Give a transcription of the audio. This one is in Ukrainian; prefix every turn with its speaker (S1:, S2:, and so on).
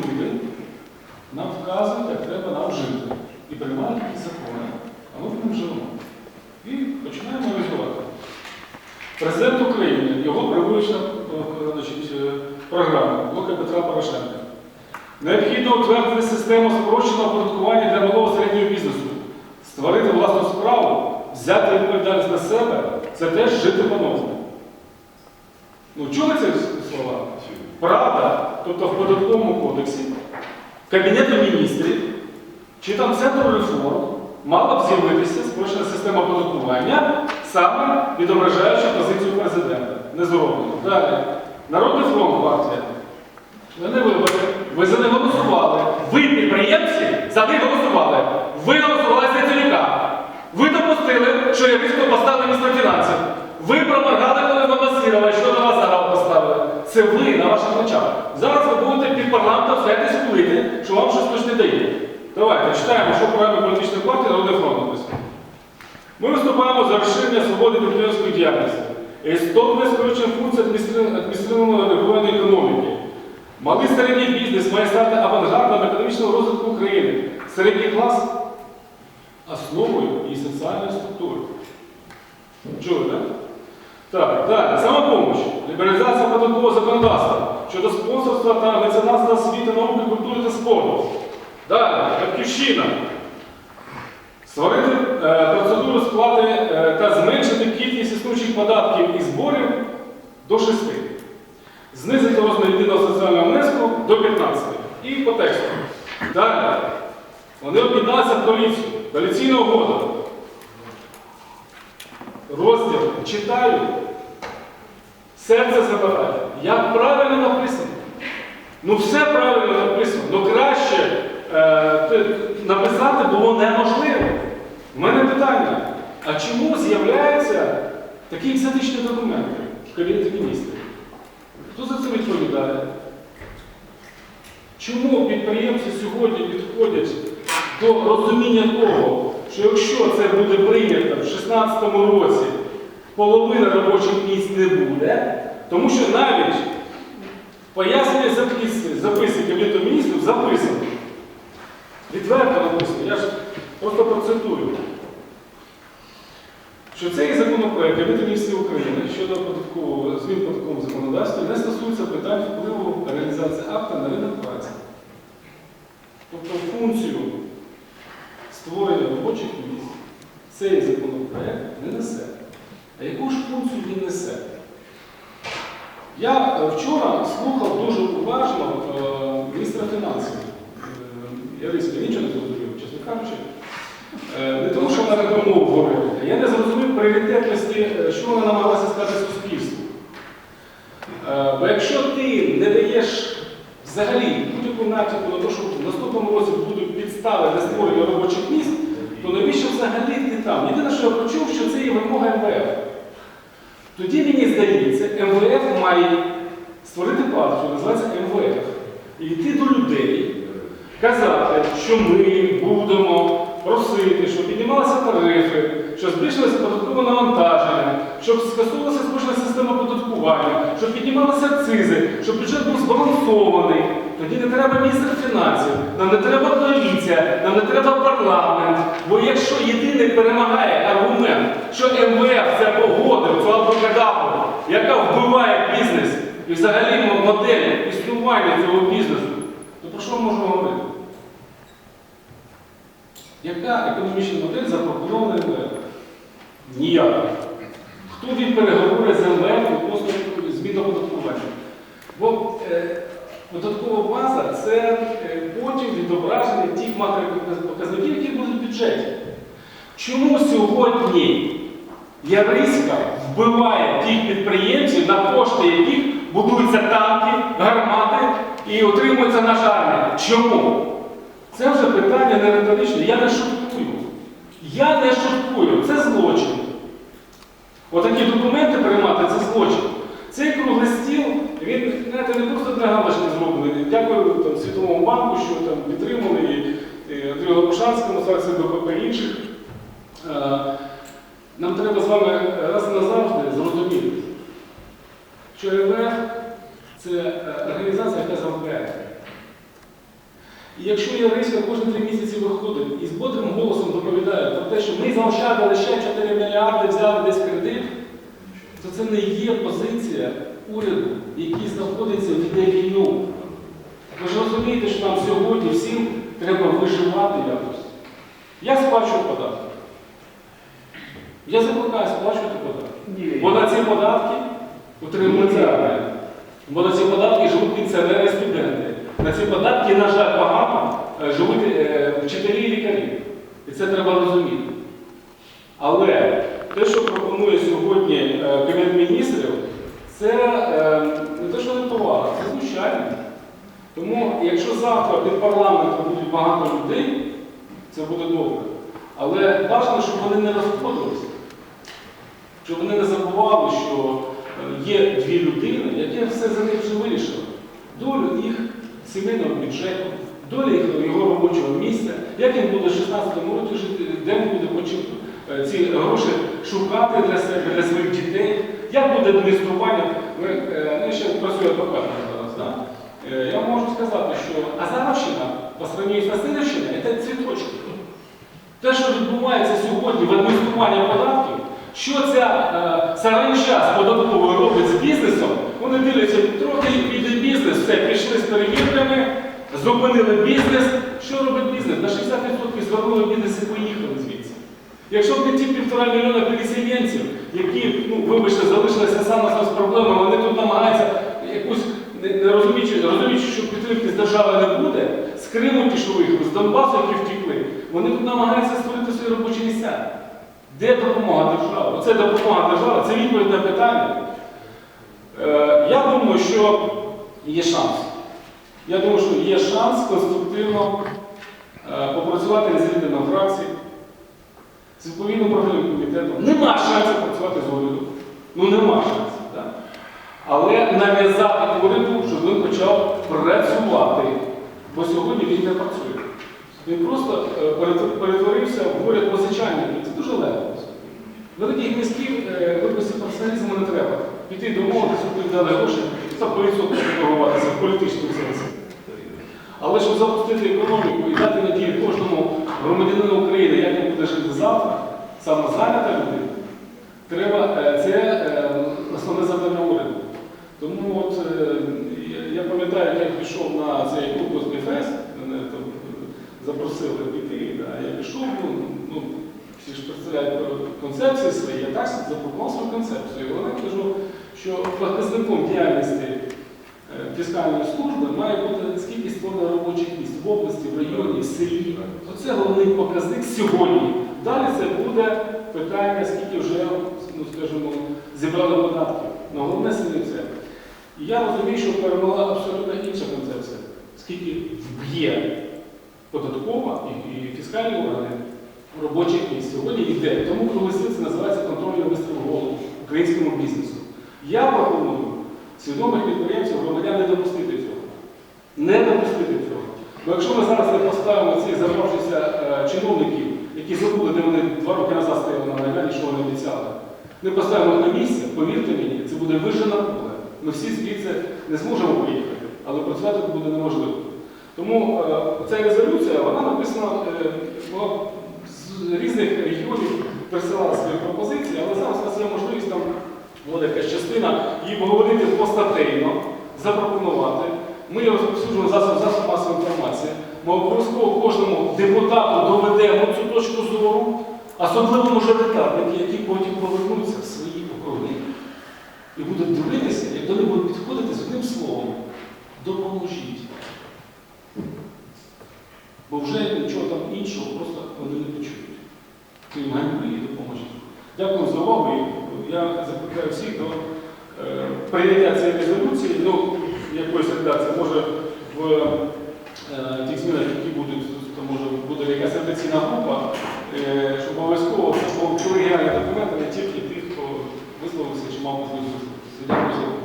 S1: люди нам вказують, як треба нам жити. І приймають якісь закони, а ми в ним живемо. І починаємо реалізувати. Президент України, його привична е, е, програма блока Петра Порошенка. Необхідно утвердити систему спрощеного оподаткування для малого середнього бізнесу, створити власну справу, взяти відповідальність на себе це теж жити по-новому. Ну, чули ці слова? Правда, тобто в податковому кодексі Кабінету міністрів чи там Центру реформ мала б з'явитися спрощена система оподаткування, саме відображаючи позицію президента. Не зроблено. Далі. Народний фронт партія. Не вибори. Ви за не голосували.
S2: Ви, підприємці, за них голосували. Ви голосували за Яценюка. Ви допустили, що Єврейську поставили міністра фінансів. Ви проморгали, Це ви на ваших плечах. Зараз ви будете під парламентом стояти скулити, що вам щось хтось не дає.
S1: Давайте читаємо, що програми політичної партії Народний фронт. Ми виступаємо за розширення свободи підприємської діяльності, істотне скорочення функцій адміністративного регулювання економіки. Малий середній бізнес має стати авангардом економічного розвитку України. Середній клас основою і соціальної структури. Чули, так? Так, далі. Самопомощь. Лібералізація податкового законодавства щодо спонсорства та меценатства освіти, науки, культури та спорту. Далі, батьківщина. Створити е, процедуру сплати е, та зменшити кількість існуючих податків і зборів до 6. Знизити розмір єдиного соціального внеску до 15. І по тексту. Далі. Вони об'єдналися в коаліцію. Коаліційна угода. Розділ читаю. Серце забирає. Як правильно написано. Ну все правильно написано. Ну краще е, написати було неможливо. У мене питання. А чому з'являються такі екзотичні документи в Кабінеті міністрів? Хто за це відповідає? Чому підприємці сьогодні підходять до розуміння того, що якщо це буде прийнято в 2016 році, половина робочих місць не буде, тому що навіть в поясненні записи, записи Кабінету міністрів записано. Відверто написано, я ж просто процитую, що цей законопроект Кабінету міністрів України щодо податкового змін в податковому законодавстві не стосується питань впливу реалізації акта на ринок праці. Тобто функцію створення робочих місць цей законопроект не несе. А яку ж функцію він несе? Я е, вчора слухав дуже уважно е, міністра фінансів. Е, Яриська нічого не зрозумів, чесно кажучи. Не тому, що вона таку мову говорила. Я не зрозумів пріоритетності, що вона намагалася сказати суспільству. Бо якщо ти не даєш взагалі будь-яку натяку на те, що в наступному році будуть підстави для створення робочих місць, то навіщо взагалі ти там? Єдине, що я почув, що це є вимога МВФ. Тоді мені здається, МВФ має створити партію, називається МВФ, і йти до людей, казати, що ми будемо просити, щоб піднімалися тарифи, щоб збільшилося податкове навантаження, щоб скасовувалася спрощена система податкування, щоб піднімалися акцизи, щоб бюджет був збалансований. Тоді не треба міністр фінансів, нам не треба коаліція, нам не треба парламент. Бо якщо єдиний перемагає аргумент, що МВФ це погодив цю абракадабру, яка вбиває бізнес і взагалі модель існування цього бізнесу, то про що ми можемо говорити? Яка економічна модель запропонована МВФ? Ніяка. Хто він переговори з МВФ відносно змін оподаткування? Бо е, податкова це е, потім відображення тих макропоказників, які будуть в бюджеті. Чому сьогодні Яриська вбиває тих підприємців, на кошти яких будуються танки, гармати і отримується наша армія? Чому? Це вже питання не риторичне. Я не шуткую. Я не шуткую. Це злочин. Отакі документи приймати це злочин. Цей круглий стіл, він знаєте, не просто для галочки зроблений. Дякую там, Світовому банку, що там підтримали і, і Андрію Лопушанському, фракції БПП і інших. Е, Нам треба з вами раз і назавжди зрозуміти, що РВФ це е, організація, яка заробляє. якщо Яриська кожні три місяці виходить і з бодрим голосом доповідає про те, що ми заощадили ще 4 мільярди, взяли десь кредит, то це не є позиція уряду, який знаходиться в іде війну. Ви ж розумієте, що нам сьогодні всім треба виживати якось. Я сплачую податки. Я закликаю сплачувати податки. Бо на ці податки утримується армія. Бо на ці податки живуть пенсіонери і студенти. На ці податки, на жаль, погано е, живуть е, вчителі і лікарі. І це треба розуміти. Але те, що пропонує сьогодні Кабінет міністрів, це е, не те, що не повага, це знущання. Тому, якщо завтра під парламентом будуть багато людей, це буде добре. Але бажано, щоб вони не розходилися, щоб вони не забували, що е, є дві людини, які все за них вже вирішили. Долю їх сімейного бюджету, долю їх його робочого місця, як він буде в 16-му році жити, де він буде почив е, ці гроші шукати для для своїх дітей, як буде адміністрування. Ми, е, ще працює адвокатом зараз. Да? Е, Я можу сказати, що Азаровщина по сравнению з Васильівщиною це цвіточки. Те, що відбувається сьогодні в адмініструванні податків, що ця е, саранча з податковою робить з бізнесом, вони дивляться, трохи піде бізнес, все, пішли з перевірками, зупинили бізнес. Що робить бізнес? На 60% звернули бізнес і поїхали звідси. Якщо б не ті півтора мільйона переселенців, які, ну, вибачте, залишилися сам на сам з проблемами, вони тут намагаються якусь, не, розуміючи, розуміючи, що підтримки з держави не буде, з Криму що з Донбасу, які втекли, вони тут намагаються створити свої робочі місця. Де допомога держави? Оце допомога держави, це відповідь на питання. Е, я думаю, що є шанс. Я думаю, що є шанс конструктивно е, попрацювати з лідером фракції, з відповідним профільним комітетом. Нема шансів працювати з урядом. Ну нема шансів. Так? Але нав'язати уряду, щоб він почав працювати. Бо сьогодні він не працює. Він просто е, перетворився в уряд позичальників. Це дуже легко. Великих міських е, виписів професіоналізму не треба. Піти домовитися, дали гроші, та по торгуватися в політичному сенсі. Але щоб запустити економіку і дати надію кожному громадянину України, як він буде жити завтра, самозайнята людина, треба е, це е, основне завдання уряду. Тому от е, я- пам'ятаю, як я пішов на цей конкурс ДФС, мене там запросили піти, да, я пішов, ну, ну, всі ж представляють концепції свої, я так запропонував свою концепцію. І вона кажу, що показником діяльності фіскальної служби має бути скільки створено робочих місць в області, в районі, в селі. Оце головний показник сьогодні. Далі це буде питання, скільки вже, ну скажімо, зібрали податків. Ну, головне це. І я розумію, що перемогла абсолютно інша концепція. Скільки вб'є податкова і, фіскальні органи робочих місць. Сьогодні йде. Тому круглий це називається контрольний вистріл голову українському бізнесу. Я пропоную свідомих підприємців громадян не допустити цього. Не допустити цього. Бо якщо ми зараз не поставимо цих заморжися е, чиновників, які забули, де вони два роки назад стояли на Майдані, що вони обіцяли, не поставимо на місце, повірте мені, це буде вижена поле. Ми всі звідси не зможемо поїхати, але працювати буде неможливо. Тому е, ця резолюція, вона написана е, була з різних регіонів, присилала свої пропозиції, але зараз у нас є можливість там була якась частина, її обговорити постатейно, запропонувати. Ми її розповсюджуємо засоб, масової інформації. Ми обов'язково кожному депутату доведемо цю точку зору, особливо мажоритарники, які потім повернуться в свої округи і будуть дивитися, як до них будуть підходити з одним словом. Допоможіть. Бо вже нічого там іншого просто вони не почують. Крім ганьби і допоможіть. Дякую за увагу. Я закликаю всіх до е, прийняття цієї резолюції, ну, якоїсь редакції, може в е, тих змінах, які будуть, то може буде якась редакційна група, е, щоб обов'язково були документи, не тільки тих, хто висловився чи мав можливість